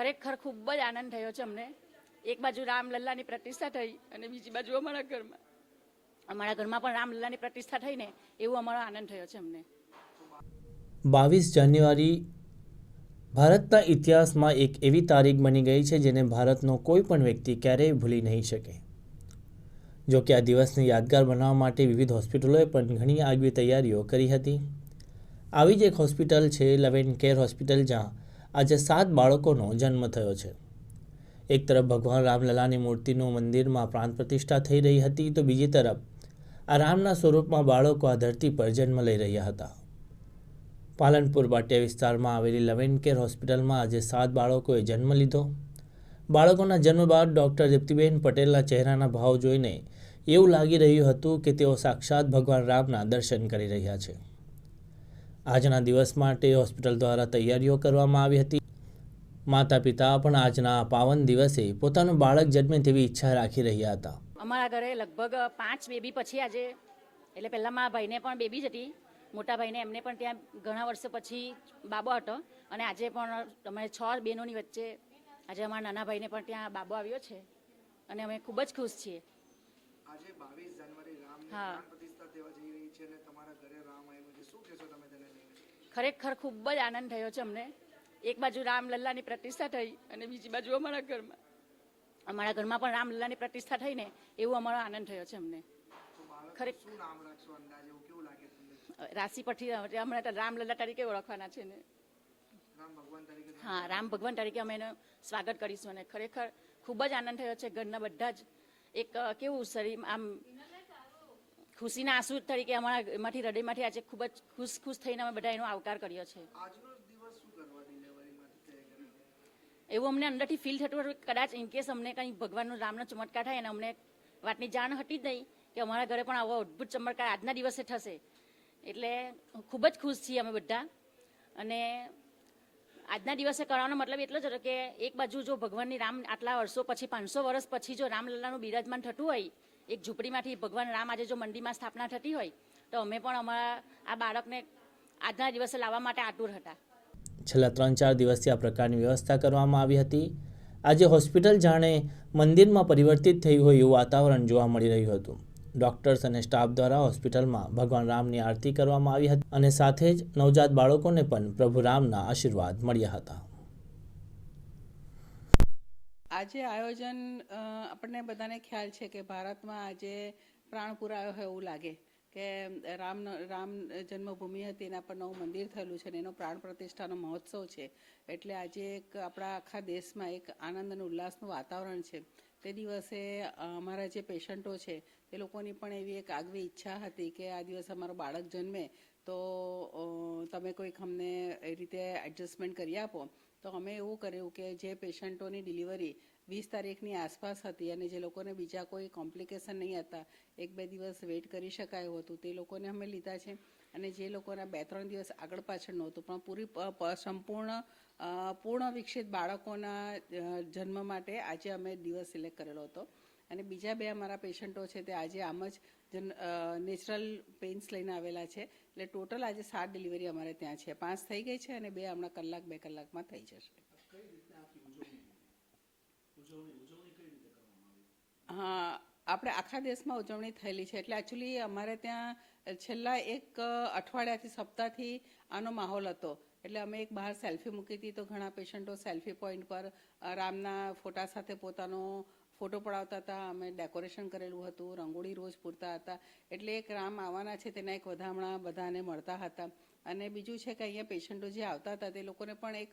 ખરેખર ખૂબ જ આનંદ થયો છે અમને. એક બાજુ રામલલ્લાની પ્રતિષ્ઠા થઈ અને બીજી બાજુ અમારા ઘરમાં. અમારા ઘરમાં પણ રામલલ્લાની પ્રતિષ્ઠા થઈને એવો અમારો આનંદ થયો છે અમને. બાવીસ જાન્યુઆરી ભારતના ઇતિહાસમાં એક એવી તારીખ બની ગઈ છે જેને ભારતનો કોઈ પણ વ્યક્તિ ક્યારેય ભૂલી નહીં શકે. જો કે આ દિવસને યાદગાર બનાવવા માટે વિવિધ હોસ્પિટલોએ પણ ઘણી આગવી તૈયારીઓ કરી હતી. આવી જ એક હોસ્પિટલ છે લવેન કેર હોસ્પિટલ, જ્યાં આજે સાત બાળકોનો જન્મ થયો છે. એક તરફ ભગવાન રામલલાની મૂર્તિનું મંદિરમાં પ્રાણ પ્રતિષ્ઠા થઈ રહી હતી તો બીજી તરફ આ રામના સ્વરૂપમાં બાળકો આ ધરતી પર જન્મ લઈ રહ્યા હતા. પાલનપુર બાટિયા વિસ્તારમાં આવેલી લવેન કેર હોસ્પિટલમાં આજે સાત બાળકોએ જન્મ લીધો. બાળકોના જન્મ બાદ ડૉક્ટર દીપ્તિબેન પટેલના ચહેરાના ભાવ જોઈને એવું લાગી રહ્યું હતું કે તેઓ સાક્ષાત ભગવાન રામના દર્શન કરી રહ્યા છે. આજના દિવસ માટે હોસ્પિટલ દ્વારા તૈયારીઓ કરવામાં આવી હતી. માતા પિતા પણ આજના પાવન દિવસે પોતાનું બાળક જન્મે તેવી ઈચ્છા રાખી રહ્યા હતા. અમારા ઘરે લગભગ પાંચ બેબી પછી આજે એટલે પહેલાં મારા ભાઈને પણ બેબી જ હતી. મોટા ભાઈને એમને પણ ત્યાં ઘણા વર્ષો પછી બાબો હતો. અને આજે પણ અમે છ બહેનોની વચ્ચે આજે અમારા નાના ભાઈને પણ ત્યાં બાબો આવ્યો છે. અને અમે ખૂબ જ ખુશ છીએ. હા. પ્રાણ પ્રતિષ્ઠા થવા જઈ રહી છે અને તમારા ઘરે રામ આવ્યો છે શું કહેશો તમે તેને લઈને ખરેખર ખૂબ જ આનંદ થયો છે અમને. એક બાજુ રામલલ્લાની પ્રતિષ્ઠા થઈ અને બીજી બાજુ અમારા ઘરમાં. અમારા ઘરમાં પણ રામલલ્લાની પ્રતિષ્ઠા થઈને એવો અમારો આનંદ થયો છે અમને. ખરેખર રાશિ પરથી હમણાં તો રામલલ્લા તરીકે ઓળખવાના છે ને. હા રામ ભગવાન તરીકે અમે એનું સ્વાગત કરીશું અને ખરેખર ખૂબ જ આનંદ થયો છે ઘરના બધા જ. એક કેવું શરીર આમ ખુશીના આંસુ તરીકે અમારા એમાંથી હૃદયમાંથી આજે ખૂબ જ ખુશ ખુશ થઈને અમે બધા એનો આવકાર કર્યો છે. એવું અમને અંદરથી ફીલ થતું હતું કે કદાચ ઇનકેસ અમને કંઈ ભગવાનનું રામનો ચમત્કાર થાય અને અમને વાતની જાણ હતી જ નહીં કે અમારા ઘરે પણ આવો અદ્ભુત ચમત્કાર આજના દિવસે થશે. એટલે ખૂબ જ ખુશ છીએ અમે બધા. અને આજના દિવસે કરવાનો મતલબ એટલો જ હતો કે એક બાજુ જો ભગવાનની રામ આટલા વર્ષો પછી પાંચસો વર્ષ પછી જો રામલલ્લાનું બિરાજમાન થતું હોય એક ઝૂંપડીમાંથી ભગવાન રામ આજે જો મંદિરમાં સ્થાપના થતી હોય, તો અમે પણ અમારા આ બાળકને આજના દિવસે લાવવા માટે આતુર હતા. છેલ્લા ત્રણ ચાર દિવસથી આ પ્રકારની વ્યવસ્થા કરવામાં આવી હતી. આજે હોસ્પિટલ જાણે મંદિરમાં પરિવર્તિત થયું હોય એવું વાતાવરણ જોવા મળી રહ્યું હતું. ડૉક્ટર્સ અને સ્ટાફ દ્વારા હોસ્પિટલમાં ભગવાન રામની આરતી કરવામાં આવી હતી અને સાથે જ નવજાત બાળકોને પણ પ્રભુ રામના આશીર્વાદ મળ્યા હતા. આજે આયોજન આપણને બધાને ખ્યાલ છે કે ભારતમાં આજે પ્રાણ પુરાયો હોય એવું લાગે કે રામ રામ જન્મભૂમિ હતી, એના પર નવું મંદિર થયેલું છે અને એનો પ્રાણ પ્રતિષ્ઠાનો મહોત્સવ છે. એટલે આજે એક આપણા આખા દેશમાં એક આનંદ અને ઉલ્લાસનું વાતાવરણ છે. તે દિવસે અમારા જે પેશન્ટો છે, તે લોકોની પણ એવી એક આગવી ઈચ્છા હતી કે આ દિવસે અમારો બાળક જન્મે. તો તમે કોઈક અમને એ રીતે એડજસ્ટમેન્ટ કરી આપો. તો અમે એવું કર્યું કે જે પેશન્ટોની ડિલિવરી વીસ તારીખની આસપાસ હતી અને જે લોકોને બીજા કોઈ કોમ્પ્લિકેશન નહીં હતા, એક બે દિવસ વેઇટ કરી શકાયું હતું, તે લોકોને અમે લીધા છે. અને જે લોકોના બે ત્રણ દિવસ આગળ પાછળ નહોતું, પણ પૂરી સંપૂર્ણ પૂર્ણ વિકસિત બાળકોના જન્મ માટે આજે અમે દિવસ સિલેક્ટ કરેલો હતો. અને બીજા બે અમારા પેશન્ટો છે તે આજે આમ જ નેચરલ પેઇન્સ લઈને આવેલા છે. એટલે ટોટલ આજે સાત ડિલિવરી અમારે ત્યાં છે. પાંચ થઈ ગઈ છે અને બે હમણાં કલાક, બે કલાકમાં થઈ જશે. હા, આપણે આખા દેશમાં ઉજવણી થયેલી છે. એટલે એકચ્યુઅલી અમારે ત્યાં છેલ્લા એક અઠવાડિયાથી, સપ્તાહથી આનો માહોલ હતો. એટલે અમે એક બહાર સેલ્ફી મૂકી હતી તો ઘણા પેશન્ટો સેલ્ફી પોઈન્ટ પર રામના ફોટા સાથે પોતાનો ફોટો પડાવતા હતા, અમે ડેકોરેશન કરેલું હતું, રંગોળી રોજ પૂરતા હતા. એટલે એક રામ આવવાના છે, તેના એક વધામણા બધાને મળતા હતા. અને બીજું છે કે અહીંયા પેશન્ટો જે આવતા હતા, તે લોકોને પણ એક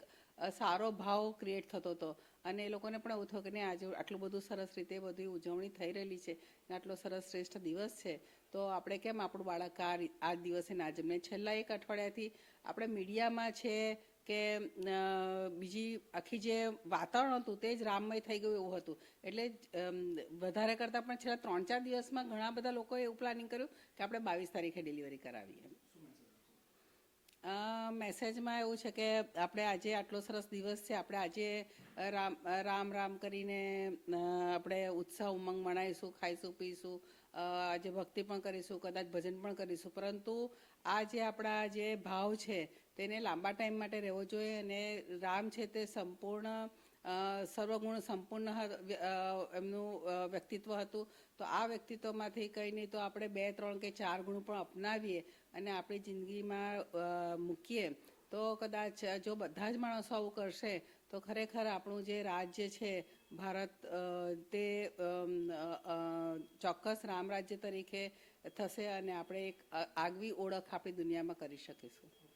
સારો ભાવ ક્રિએટ થતો હતો. અને એ લોકોને પણ એવું થયું કે આજે આટલું બધું સરસ રીતે બધી ઉજવણી થઈ રહેલી છે, ને આટલો સરસ શ્રેષ્ઠ દિવસ છે. તો આપણે કેમ આપણું બાળક આ આ દિવસે ના જમે? છેલ્લા એક અઠવાડિયાથી આપણે મીડિયામાં છે કે બીજી આખી જે વાતાવરણ હતું તે જ રામમય થઈ ગયું એવું હતું. એટલે વધારે કરતાં પણ છેલ્લા ત્રણ ચાર દિવસમાં ઘણા બધા લોકોએ એવું પ્લાનિંગ કર્યું કે આપણે બાવીસ તારીખે ડિલિવરી કરાવીએ. મેસેજમાં એવું છે કે આપણે આજે આટલો સરસ દિવસ છે, આપણે આજે રામ રામ રામ કરીને આપણે ઉત્સાહ ઉમંગ મનાવીશું, ખાઈશું પીશું આજે ભક્તિ પણ કરીશું, કદાચ ભજન પણ કરીશું. પરંતુ આ જે આપણા જે ભાવ છે તેને લાંબા ટાઈમ માટે રહેવો જોઈએ અને રામ છે તે સંપૂર્ણ સર્વગુણ સંપૂર્ણ એમનું વ્યક્તિત્વ હતું. તો આ વ્યક્તિત્વમાંથી કંઈ નહીં તો આપણે બે, ત્રણ કે ચાર ગુણ પણ અપનાવીએ અને આપણી જિંદગીમાં મૂકીએ. તો કદાચ જો બધા જ માણસો આવું કરશે, તો ખરેખર આપણું જે રાજ્ય છે, ભારત તે ચોક્કસ રામ રાજ્ય તરીકે થશે અને આપણે એક આગવી ઓળખ આપણી દુનિયામાં કરી શકીશું.